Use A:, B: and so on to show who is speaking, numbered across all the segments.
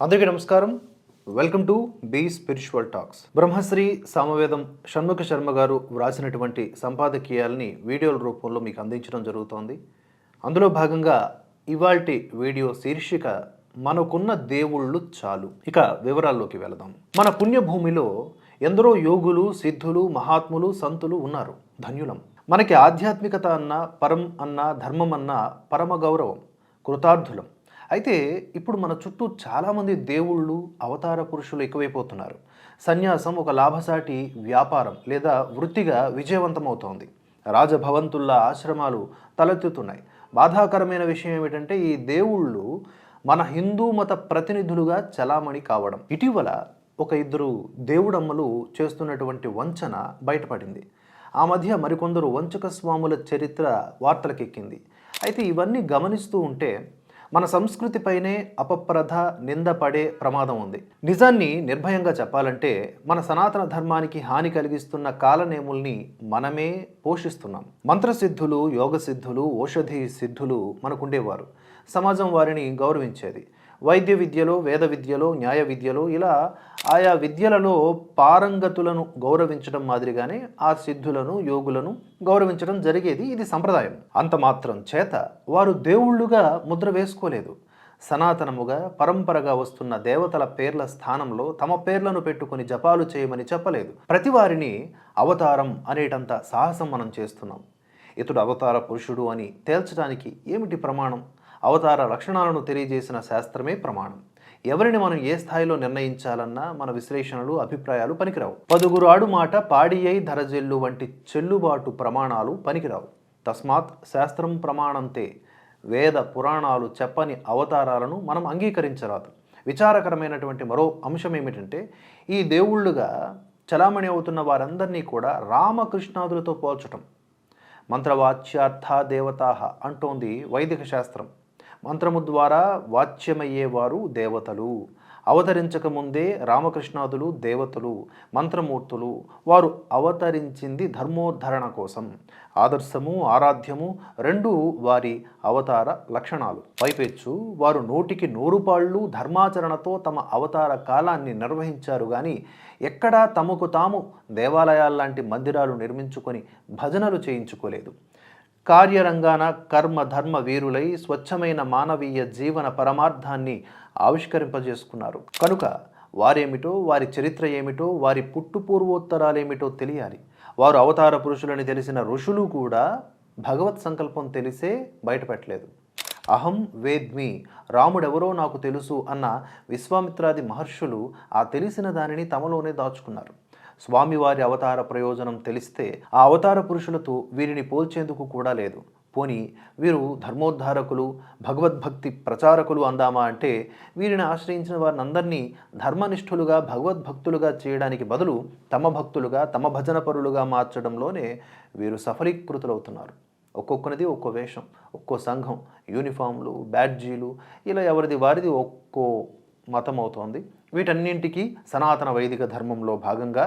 A: అందరికీ నమస్కారం. Welcome to B spiritual talks Brahmasri Samavedam Shanmukha Sharma garu వ్రాసినటువంటి సంపాదకీయాలని వీడియోల రూపంలో మీకు అందించడం జరుగుతోంది. అందులో భాగంగా ఇవాల్టి వీడియో శీర్షిక మనకున్న దేవుళ్ళు చాలు. ఇక వివరాల్లోకి వెళదాం. మన పుణ్యభూమిలో ఎందరో యోగులు సిద్ధులు మహాత్ములు సంతులు ఉన్నారు. ధన్యులం. మనకి ఆధ్యాత్మికత అన్న పరం అన్న ధర్మం అన్న పరమ గౌరవం కృతార్థులం. అయితే ఇప్పుడు మన చుట్టూ చాలామంది దేవుళ్ళు అవతార పురుషులు ఎక్కువైపోతున్నారు. సన్యాసం ఒక లాభసాటి వ్యాపారం లేదా వృత్తిగా విజయవంతమవుతోంది. రాజభవంతుల్లా ఆశ్రమాలు తలెత్తుతున్నాయి. బాధాకరమైన విషయం ఏమిటంటే ఈ దేవుళ్ళు మన హిందూ మత ప్రతినిధులుగా చలామణి కావడం. ఇటీవల ఒక ఇద్దరు దేవుడమ్మలు చేస్తున్నటువంటి వంచన బయటపడింది. ఆ మధ్య మరికొందరు వంచక స్వాముల చరిత్ర వార్తలకెక్కింది. అయితే ఇవన్నీ గమనిస్తూ ఉంటే మన సంస్కృతిపైనే అపప్రధ నింద పడే ప్రమాదం ఉంది. నిజాన్ని నిర్భయంగా చెప్పాలంటే మన సనాతన ధర్మానికి హాని కలిగిస్తున్న కాలనేముల్ని మనమే పోషిస్తున్నాం. మంత్రసిద్ధులు యోగ సిద్ధులు ఔషధి సిద్ధులు మనకుండేవారు. సమాజం వారిని గౌరవించేది. వైద్య విద్యలో వేద విద్యలో న్యాయ విద్యలో ఇలా ఆయా విద్యలలో పారంగతులను గౌరవించడం మాదిరిగానే ఆ సిద్ధులను యోగులను గౌరవించడం జరిగేది ఇది సంప్రదాయం. అంత మాత్రం చేత వారు దేవుళ్ళుగా ముద్ర వేసుకోలేదు. సనాతనముగా పరంపరగా వస్తున్న దేవతల పేర్ల స్థానంలో తమ పేర్లను పెట్టుకుని జపాలు చేయమని చెప్పలేదు. ప్రతి వారిని అవతారం అనేటంత సాహసం మనం చేస్తున్నాం. ఇతడు అవతార పురుషుడు అని తేల్చడానికి ఏమిటి ప్రమాణం? అవతార లక్షణాలను తెలియజేసిన శాస్త్రమే ప్రమాణం. ఎవరిని మనం ఏ స్థాయిలో నిర్ణయించాలన్నా మన విశ్లేషణలు అభిప్రాయాలు పనికిరావు. పదుగురు మాట పాడియై ధరజెల్లు వంటి చెల్లుబాటు ప్రమాణాలు పనికిరావు. తస్మాత్ శాస్త్రం ప్రమాణంతే వేద పురాణాలు చెప్పని అవతారాలను మనం అంగీకరించరాదు. విచారకరమైనటువంటి మరో అంశం ఏమిటంటే ఈ దేవుళ్ళుగా చలామణి అవుతున్న వారందరినీ కూడా రామకృష్ణాదులతో పోల్చటం. మంత్రవాచ్యార్థ దేవతాహ అంటోంది వైదిక శాస్త్రం. మంత్రము ద్వారా వాచ్యమయ్యేవారు దేవతలు. అవతరించక ముందే రామకృష్ణాదులు దేవతలు మంత్రమూర్తులు వారు అవతరించింది ధర్మోద్ధరణ కోసం. ఆదర్శము ఆరాధ్యము రెండు వారి అవతార లక్షణాలు. పైపెచ్చు వారు నోటికి నూరుపాళ్ళు ధర్మాచరణతో తమ అవతార కాలాన్ని నిర్వహించారు కానీ ఎక్కడా తమకు తాము దేవాలయాల్లాంటి మందిరాలు నిర్మించుకొని భజనలు చేయించుకోలేదు. కార్యరంగాన కర్మ ధర్మ వీరులై స్వచ్ఛమైన మానవీయ జీవన పరమార్థాన్ని ఆవిష్కరింపజేసుకున్నారు. కనుక వారేమిటో వారి చరిత్ర ఏమిటో వారి పుట్టుపూర్వోత్తరాలేమిటో తెలియాలి. వారు అవతార పురుషులని తెలిసిన ఋషులు కూడా భగవత్ సంకల్పం తెలిసే బయటపెట్టలేదు. అహం వేద్మి రాముడెవరో నాకు తెలుసు అన్న విశ్వామిత్రాది మహర్షులు ఆ తెలిసిన దానిని తమలోనే దాచుకున్నారు. స్వామివారి అవతార ప్రయోజనం తెలిస్తే ఆ అవతార పురుషులతో వీరిని పోల్చేందుకు కూడా లేదు. పోని వీరు ధర్మోద్ధారకులు భగవద్భక్తి ప్రచారకులు అందామా అంటే వీరిని ఆశ్రయించిన వారిని అందరినీ ధర్మనిష్ఠులుగా భగవద్భక్తులుగా చేయడానికి బదులు తమ భక్తులుగా తమ భజన పరులుగా మార్చడంలోనే వీరు సఫలీకృతులవుతున్నారు. ఒక్కొక్కరిది ఒక్కో వేషం ఒక్కో సంఘం యూనిఫామ్లు బ్యాడ్జీలు ఇలా ఎవరిది వారిది ఒక్కో మతం అవుతోంది వీటన్నింటికి సనాతన వైదిక ధర్మంలో భాగంగా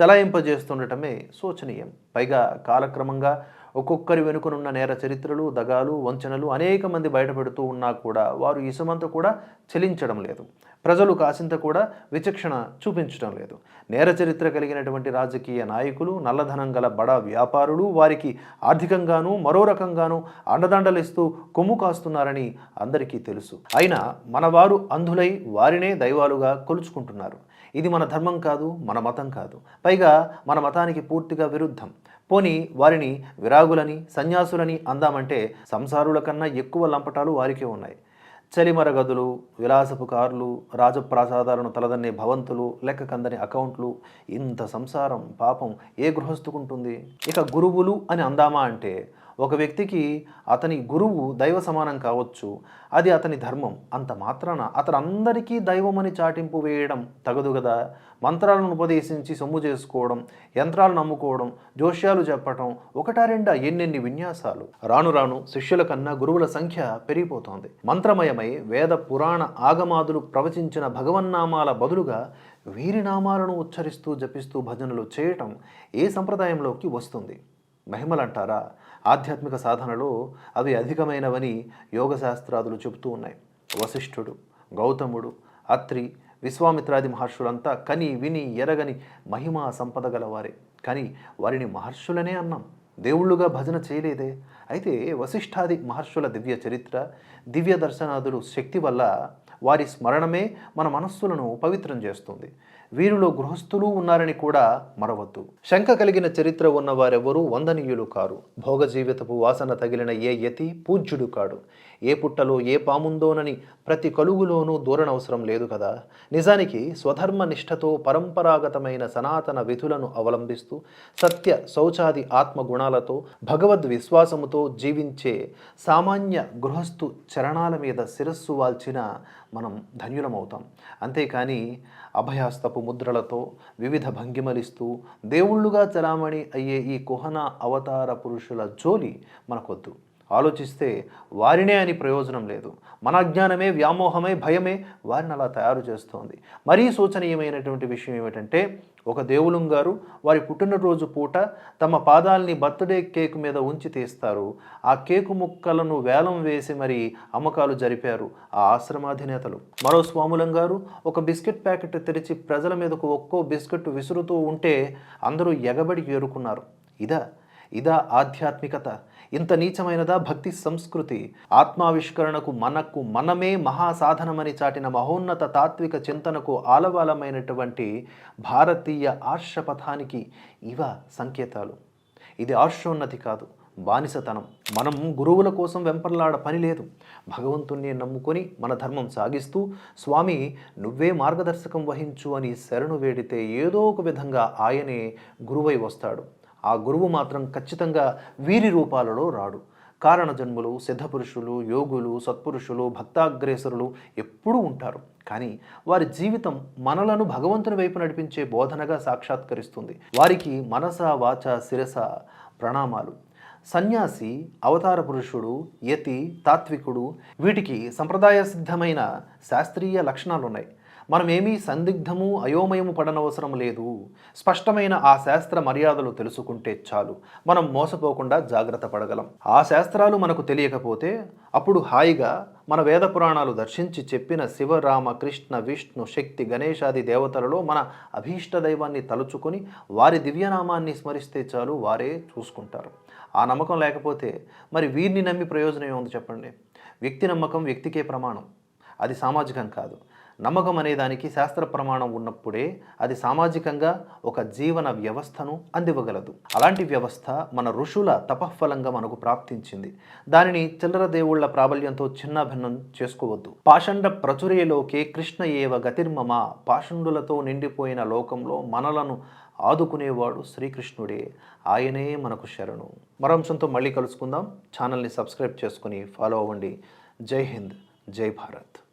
A: చలాయింపజేస్తుండటమే శోచనీయం. పైగా కాలక్రమంగా ఒక్కొక్కరి వెనుకనున్న నేర చరిత్రలు దగాలు వంచనలు అనేక మంది బయటపెడుతూ ఉన్నా కూడా వారు ఇసుమంత కూడా చెలించడం లేదు. ప్రజలు కాసింత కూడా విచక్షణ చూపించడం లేదు. నేర చరిత్ర కలిగినటువంటి రాజకీయ నాయకులు నల్లధనం గల బడా వ్యాపారులు వారికి ఆర్థికంగానూ మరో రకంగానూ అండదండలిస్తూ కొమ్ము కాస్తున్నారని అందరికీ తెలుసు. అయినా మనవారు అంధులై వారినే దైవాలుగా కొలుచుకుంటున్నారు. ఇది మన ధర్మం కాదు మన మతం కాదు. పైగా మన మతానికి పూర్తిగా విరుద్ధం. పోని వారిని విరాగులని సన్యాసులని అందామంటే సంసారుల కన్నా ఎక్కువ లంపటాలు వారికే ఉన్నాయి. చలిమర గదులు విలాసపు కార్లు రాజప్రాసాదాలను తలదన్నే భవంతులు లెక్క కందని అకౌంట్లు ఇంత సంసారం పాపం ఏ గృహస్థుకుంటుంది? ఇక గురువులు అని అందామా అంటే ఒక వ్యక్తికి అతని గురువు దైవ సమానం కావచ్చు అది అతని ధర్మం. అంత మాత్రాన అతను అందరికీ దైవమని చాటింపు వేయడం తగదు కదా మంత్రాలను ఉపదేశించి సొమ్ము చేసుకోవడం యంత్రాలు నమ్ముకోవడం జోష్యాలు చెప్పటం ఒకటా రెండా ఎన్నెన్ని విన్యాసాలు. రాను రాను శిష్యుల కన్నా గురువుల సంఖ్య పెరిగిపోతోంది. మంత్రమయమై వేద పురాణ ఆగమాదులు ప్రవచించిన భగవన్నామాల బదులుగా వీరి నామాలను ఉచ్చరిస్తూ జపిస్తూ భజనలు చేయటం ఏ సంప్రదాయంలోకి వస్తుంది? మహిమలంటారా? ఆధ్యాత్మిక సాధనలో అవి అధికమైనవని యోగశాస్త్రాదులు చెబుతూ ఉన్నాయి. వశిష్ఠుడు గౌతముడు అత్రి విశ్వామిత్రాది మహర్షులంతా కని విని ఎరగని మహిమా సంపద గలవారే. కానీ వారిని మహర్షులనే అన్నాం. దేవుళ్ళుగా భజన చేయలేదే. అయితే వశిష్ఠాది మహర్షుల దివ్య చరిత్ర దివ్య దర్శనాదులు శక్తి వల్ల వారి స్మరణమే మన మనస్సులను పవిత్రం చేస్తుంది. వీరిలో గృహస్థులు ఉన్నారని కూడా మరవద్దు. శంక కలిగిన చరిత్ర ఉన్న వారెవరూ వందనీయులు కారు. భోగ జీవితపు వాసన తగిలిన ఏ యతి పూజ్యుడు కాడు. ఏ పుట్టలో ఏ పాముందోనని ప్రతి కలుగులోనూ దూరనవసరం లేదు కదా. నిజానికి స్వధర్మ నిష్ఠతో పరంపరాగతమైన సనాతన విధులను అవలంబిస్తూ సత్య శౌచాది ఆత్మగుణాలతో భగవద్ విశ్వాసముతో జీవించే సామాన్య గృహస్థు చరణాల మీద శిరస్సు వాల్చిన మనం ధన్యులమవుతాం. అంతేకాని అభయాస్తపు ముద్రలతో వివిధ భంగిమలిస్తూ దేవుళ్ళుగా చలామణి అయ్యే ఈ కుహన అవతార పురుషుల జోలి మనకొద్దు ఆలోచిస్తే వారినే అని ప్రయోజనం లేదు. మన అజ్ఞానమే వ్యామోహమే భయమే వారిని అలా తయారు చేస్తోంది. మరీ శోచనీయమైనటువంటి విషయం ఏమిటంటే ఒక దేవులం గారు వారి పుట్టినరోజు పూట తమ పాదాల్ని బర్త్డే కేక్ మీద ఉంచి తీస్తారు. ఆ కేకు ముక్కలను వేలం వేసి మరి అమ్మకాలు జరిపారు ఆ ఆశ్రమాధినేతలు. మరో స్వాములం గారు ఒక బిస్కెట్ ప్యాకెట్ తెరిచి ప్రజల మీదకు ఒక్కో బిస్కెట్ విసురుతూ ఉంటే అందరూ ఎగబడి ఏరుకున్నారు. ఇదా ఇదా ఆధ్యాత్మికత. ఇంత నీచమైనదా భక్తి సంస్కృతి. ఆత్మావిష్కరణకు మనకు మనమే మహాసాధనమని చాటిన మహోన్నత తాత్విక చింతనకు ఆలవాలమైనటువంటి భారతీయ ఆర్షపథానికి ఇవ సంకేతాలు. ఇది ఆర్షోన్నతి కాదు బానిసతనం. మనం గురువుల కోసం వెంపర్లాడ పని లేదు. భగవంతుణ్ణి నమ్ముకొని మన ధర్మం సాగిస్తూ స్వామి నువ్వే మార్గదర్శకం వహించు అని శరణు వేడితే ఏదో ఒక విధంగా ఆయనే గురువై వస్తాడు. ఆ గురువు మాత్రం ఖచ్చితంగా వీరి రూపాలలో రాడు. కారణ జన్ములు సిద్ధపురుషులు యోగులు సత్పురుషులు భక్తాగ్రేసరులు ఎప్పుడూ ఉంటారు. కానీ వారి జీవితం మనలను భగవంతుని వైపు నడిపించే బోధనగా సాక్షాత్కరిస్తుంది. వారికి మనస వాచ శిరస ప్రణామాలు. సన్యాసి అవతార పురుషుడు యతి తాత్వికుడు వీటికి సంప్రదాయ సిద్ధమైన శాస్త్రీయ లక్షణాలు ఉన్నాయి మనం ఏమీ సందిగ్ధము అయోమయము పడనవసరం లేదు. స్పష్టమైన ఆ శాస్త్ర మర్యాదలు తెలుసుకుంటే చాలు. మనం మోసపోకుండా జాగ్రత్త పడగలం. ఆ శాస్త్రాలు మనకు తెలియకపోతే అప్పుడు హాయిగా మన వేద పురాణాలు దర్శించి చెప్పిన శివరామ కృష్ణ విష్ణు శక్తి గణేశాది దేవతలలో మన అభీష్ట దైవాన్ని తలుచుకొని వారి దివ్యనామాన్ని స్మరిస్తే చాలు వారే చూసుకుంటారు. ఆ నమ్మకం లేకపోతే మరి వీరిని నమ్మి ప్రయోజనం ఏముంది చెప్పండి? వ్యక్తి నమ్మకం వ్యక్తికే ప్రమాణం. అది సామాజికం కాదు. నమ్మకం అనే దానికి శాస్త్ర ప్రమాణం ఉన్నప్పుడే అది సామాజికంగా ఒక జీవన వ్యవస్థను అందివ్వగలదు. అలాంటి వ్యవస్థ మన ఋషుల తపఃఫలంగా మనకు ప్రాప్తించింది. దానిని చిల్లర దేవుళ్ళ ప్రాబల్యంతో చిన్నభిన్నం చేసుకోవద్దు. పాషండ ప్రచురేలోకే కృష్ణ ఏవ గతిర్మమ పాషండులతో నిండిపోయిన లోకంలో మనలను ఆదుకునేవాడు శ్రీకృష్ణుడే. ఆయనే మనకు శరణు. మరో అంశంతో మళ్ళీ కలుసుకుందాం. ఛానల్ని సబ్స్క్రైబ్ చేసుకుని ఫాలో అవ్వండి. జై హింద్. జై భారత్.